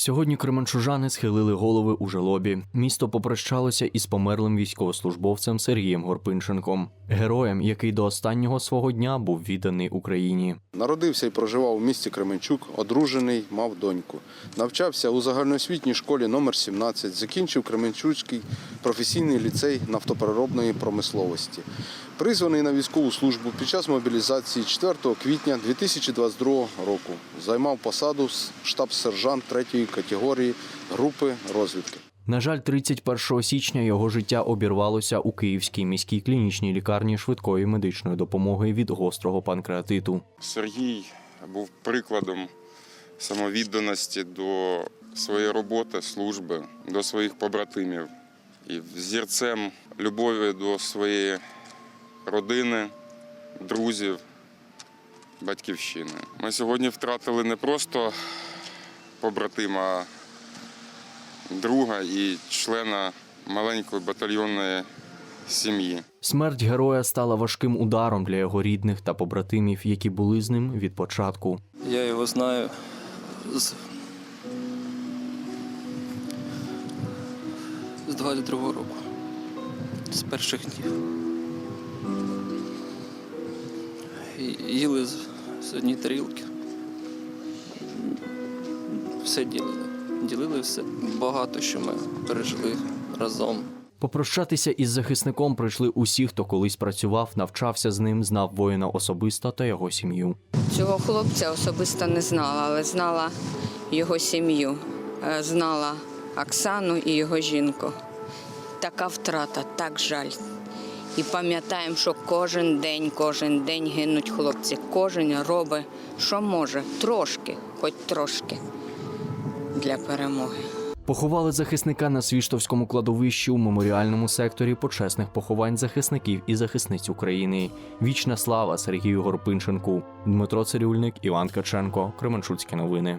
Сьогодні кременчужани схилили голови у жалобі. Місто попрощалося із померлим військовослужбовцем Сергієм Горпинченком, героєм, який до останнього свого дня був відданий Україні. Народився і проживав у місті Кременчук, одружений, мав доньку. Навчався у загальноосвітній школі номер 17, закінчив Кременчуцький професійний ліцей нафтопереробної промисловості. Призваний на військову службу під час мобілізації 4 квітня 2022 року. Займав посаду штаб-сержант 3 категорії групи розвідки. На жаль, 31 січня його життя обірвалося у Київській міській клінічній лікарні швидкої медичної допомоги від гострого панкреатиту. Сергій був прикладом самовідданості до своєї роботи, служби, до своїх побратимів і зірцем любові до своєї родини, друзів, батьківщини. Ми сьогодні втратили не просто побратима, друга і члена маленької батальйонної сім'ї. Смерть героя стала важким ударом для його рідних та побратимів, які були з ним від початку. Я його знаю з, з 22-го року, з перших днів. Їли з, з однієї тарілки. Все ділили. Ділили все. Багато що ми пережили разом. Попрощатися із захисником прийшли усі, хто колись працював, навчався з ним, знав воїна особисто та його сім'ю. Цього хлопця особисто не знала, але знала його сім'ю, Е, знала Оксану і його жінку. Така втрата, так жаль. І пам'ятаємо, що кожен день, кожен день гинуть хлопці. Кожен робить, що може, трошки, хоч трошки для перемоги. Поховали захисника на Свіштовському кладовищі у меморіальному секторі почесних поховань захисників і захисниць України. Вічна слава Сергію Горпинченку, Дмитро Цирюльник, Іван Каченко, Кременчуцькі новини.